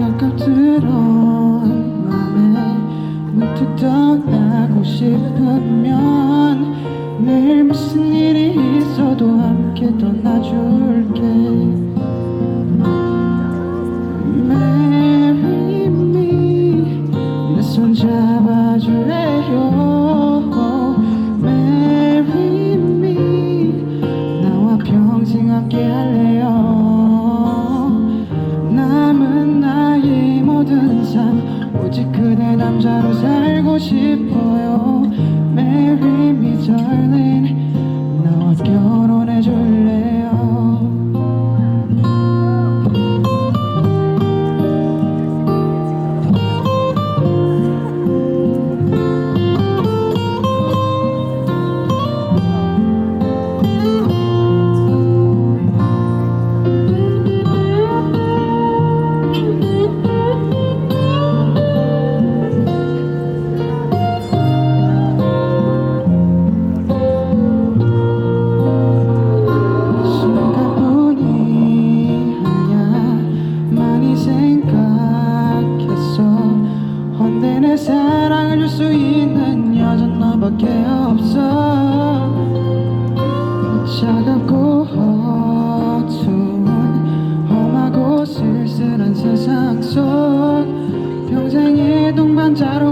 약간 들어온 마음에 문득 떠나고 싶으면 내일 무슨 일이 있어도 함께 떠나줄게. Marry me 내 손 잡아줄래? 너밖에 없어. 차갑고 허투한 험하고 쓸쓸한 세상 속 평생의 동반자로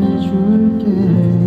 줄게.